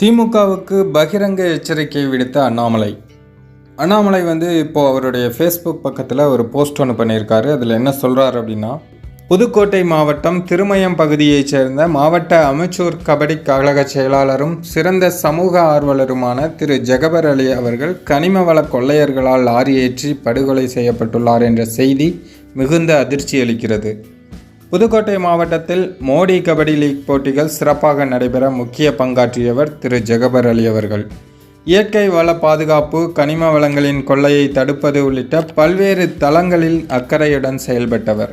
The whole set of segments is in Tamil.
திமுகவுக்கு பகிரங்க எச்சரிக்கை விடுத்த அண்ணாமலை. அண்ணாமலை வந்து இப்போ அவருடைய ஃபேஸ்புக் பக்கத்தில் ஒரு போஸ்ட் ஒன்று பண்ணியிருக்காரு. அதில் என்ன சொல்கிறார் அப்படின்னா புதுக்கோட்டை மாவட்டம் திருமயம் பகுதியைச் சேர்ந்த மாவட்ட அமைச்சூர் கபடி கழக செயலாளரும் சிறந்த சமூக ஆர்வலருமான திரு. ஜெகபர் அலி அவர்கள் கனிம வள கொள்ளையர்களால் லாரி ஏற்றி படுகொலை செய்யப்பட்டுள்ளார் என்ற செய்தி மிகுந்த அதிர்ச்சி அளிக்கிறது புதுக்கோட்டை மாவட்டத்தில் மோடி கபடி லீக் போட்டிகள் சிறப்பாக நடைபெற முக்கிய பங்காற்றியவர் திரு ஜெகபர் அலி அவர்கள். இயற்கை வள பாதுகாப்பு கனிம வளங்களின் கொள்ளையை தடுப்பது உள்ளிட்ட பல்வேறு தளங்களில் அக்கறையுடன் செயல்பட்டவர்.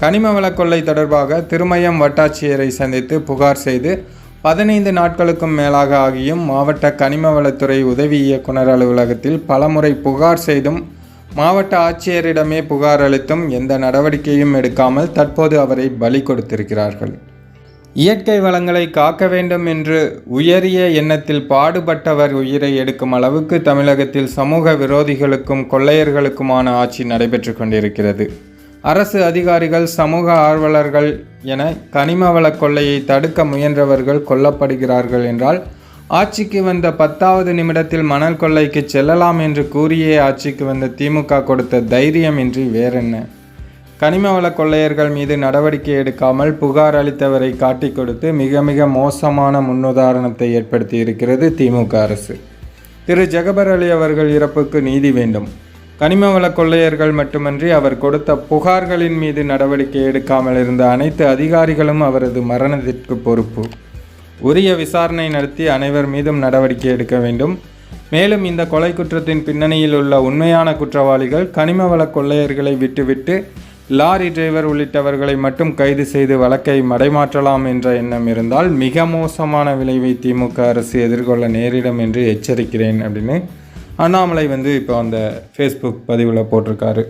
கனிம வள கொள்ளை தொடர்பாக திருமயம் வட்டாட்சியரை சந்தித்து புகார் செய்து பதினைந்து நாட்களுக்கும் மேலாக ஆகியும் மாவட்ட கனிம வளத்துறை உதவி இயக்குனர் அலுவலகத்தில் பலமுறை புகார் செய்தும் மாவட்ட ஆட்சியரிடமே புகார் அளித்தும் எந்த நடவடிக்கையும் எடுக்காமல் தற்போது அவரை பலி கொடுத்திருக்கிறார்கள். இயற்கை வளங்களை காக்க வேண்டும் என்று உயரிய எண்ணத்தில் பாடுபட்டவர் உயிரை எடுக்கும் அளவுக்கு தமிழகத்தில் சமூக விரோதிகளுக்கும் கொள்ளையர்களுக்குமான ஆட்சி நடைபெற்று கொண்டிருக்கிறது. அரசு அதிகாரிகள் சமூக ஆர்வலர்கள் என கனிம வள கொள்ளையை தடுக்க முயன்றவர்கள் கொல்லப்படுகிறார்கள் என்றால் ஆட்சிக்கு வந்த பத்தாவது நிமிடத்தில் மணல் கொள்ளைக்கு செல்லலாம் என்று கூறியே ஆட்சிக்கு வந்த திமுக கொடுத்த தைரியம் இன்றி வேறென்ன? கனிம வள கொள்ளையர்கள் மீது நடவடிக்கை எடுக்காமல் புகார் அளித்தவரை காட்டிக் கொடுத்து மிக மிக மோசமான முன்னுதாரணத்தை ஏற்படுத்தி இருக்கிறது திமுக அரசு. திரு. ஜெகபர் அலி அவர்கள் இறப்புக்கு நீதி வேண்டும். கனிம வள கொள்ளையர்கள் மட்டுமன்றி அவர் கொடுத்த புகார்களின் மீது நடவடிக்கை எடுக்காமல் இருந்த அனைத்து அதிகாரிகளும் அவரது மரணத்திற்கு பொறுப்பு. உரிய விசாரணை நடத்தி அனைவர் மீதும் நடவடிக்கை எடுக்க வேண்டும். மேலும் இந்த கொலை குற்றத்தின் பின்னணியில் உள்ள உண்மையான குற்றவாளிகள் கனிம வள கொள்ளையர்களை விட்டுவிட்டு லாரி டிரைவர் உள்ளிட்டவர்களை மட்டும் கைது செய்து வழக்கை மடைமாற்றலாம் என்ற எண்ணம் இருந்தால் மிக மோசமான விளைவை திமுக அரசு எதிர்கொள்ள நேரிடும் என்று எச்சரிக்கிறேன் அப்படின்னு அண்ணாமலை வந்து இப்போ அந்த ஃபேஸ்புக் பதிவில் போட்டிருக்காரு.